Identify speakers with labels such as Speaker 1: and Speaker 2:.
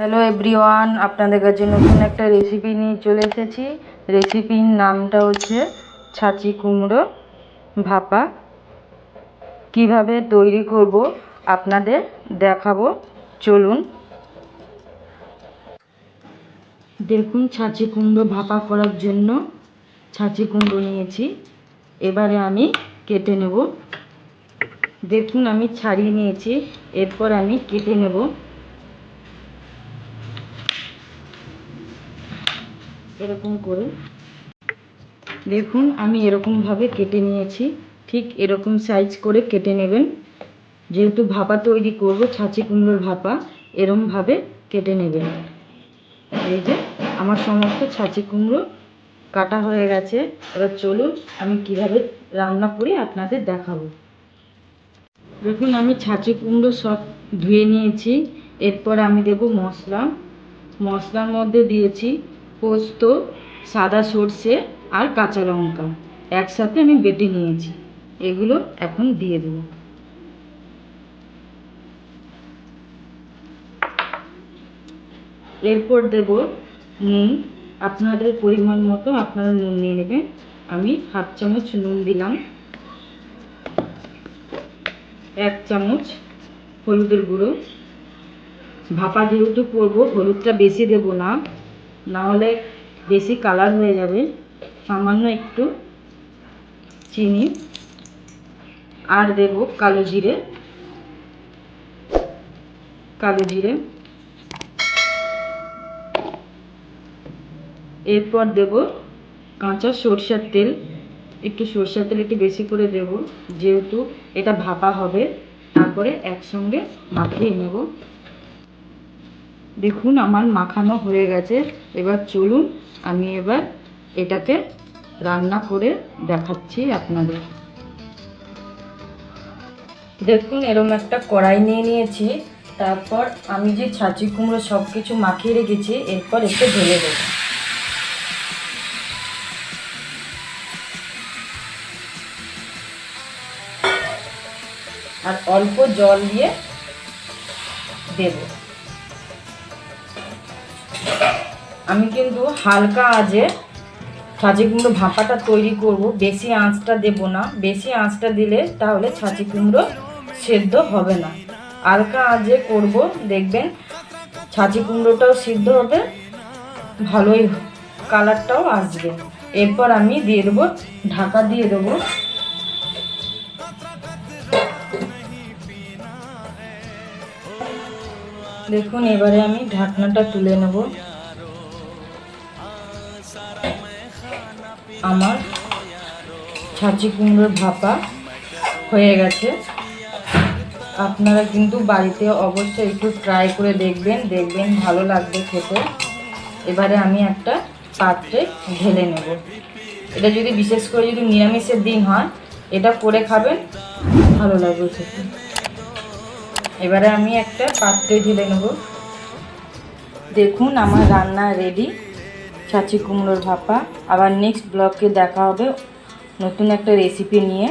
Speaker 1: Hello everyone আপনাদের কাছে নতুন একটা রেসিপি নিয়ে চলে এসেছি। রেসিপির নামটা হচ্ছে ছাঁচি কুমড়ো ভাপা। কীভাবে তৈরি করব আপনাদের দেখাবো। চলুন। দেখুন, ছাঁচি কুমড়ো ভাপা করার জন্য ছাঁচি কুমড়ো নিয়েছি। এবারে আমি কেটে নেব। দেখুন, আমি ছাড়িয়ে নিয়েছি। এরপর আমি কেটে নেব। এরকম করে। দেখুন, আমি এরকমভাবে কেটে নিয়েছি। ঠিক এরকম সাইজ করে কেটে নেবেন। যেহেতু ভাপা তৈরি করব, ছাঁচি কুমড়োর ভাপা, এরমভাবে কেটে নেবেন। এই যে, আমার সমস্ত ছাঁচি কুমড়ো কাটা হয়ে গেছে। এবার চলুন, আমি কীভাবে রান্না করি আপনাদের দেখাবো। দেখুন, আমি ছাঁচি কুমড়ো সব ধুয়ে নিয়েছি। এরপর আমি দেব মশলা। মশলার মধ্যে দিয়েছি পোস্ত, সাদা সর্ষে আর কাঁচা লঙ্কা। একসাথে আমি বেটে নিয়েছি। এগুলো এখন দিয়ে দেব। এরপর দেব নুন। আপনাদের পরিমাণ মতো আপনারা নুন নিয়ে নেবেন। আমি হাফ চামচ নুন দিলাম। এক চামচ হলুদের গুঁড়ো। ভাপা যেহেতু করব, হলুদটা বেশি দেব না। নাহলে বেশি কালার হয়ে যাবে। সামান্য একটু চিনি। আর দেব কালো জিরে। কালো জিরে। এরপর দেব কাঁচা সরষের তেল। একটু সরষের তেল একটু বেশি করে দেব। যেহেতু এটা ভাপা হবে, তারপরে একসঙ্গে মাখিয়ে নেব। দেখুন, আমার মাখানো হয়ে গেছে। এবার চলুন, আমি এবার এটাকে রান্না করে দেখাচ্ছি আপনাদের। দেখুন, এরম একটা কড়াই নিয়ে নিয়েছি। তারপর আমি যে ছাঁচি কুমড়ো সব কিছু মাখিয়ে রেখেছি, এরপর একটু ঢেলে দেবো। আর অল্প জল দিয়ে দেব। আমি কিন্তু হালকা আঁচে ছাঁচি কুমড়ো ভাপাটা তৈরি করব। বেশি আঁচটা দেব না। বেশি আঁচটা দিলে তাহলে ছাঁচি কুমড়ো সেদ্ধ হবে না। হালকা আঁচে করব। দেখবেন ছাঁচি কুমড়োটাও সিদ্ধ হবে। ভালোই কালারটাও আসবে। এরপর আমি দিয়ে দেবো, ঢাকা দিয়ে দেবো দেখুন, এবারে আমি ঢাকনাটা তুলে নেব। আমার ছাঁচি কুমড়োর ভাপা হয়ে গেছে। আপনারা কিন্তু বাড়িতে অবশ্যই একটু ট্রাই করে দেখবেন দেখবেন ভালো লাগবে খেতে। এবারে আমি একটা পাত্রে ঢেলে নেব। এটা যদি বিশেষ করে যদি নিরামিষের দিন হয়, এটা করে খাবেন, ভালো লাগবে খেতে। এবারে আমি একটা পাত্রে ঢেলে নেব। দেখুন আমার রান্না রেডি ছাঁচি কুমড়োর ভাপা। আবার নেক্সট ব্লগে দেখা হবে নতুন একটা রেসিপি নিয়ে।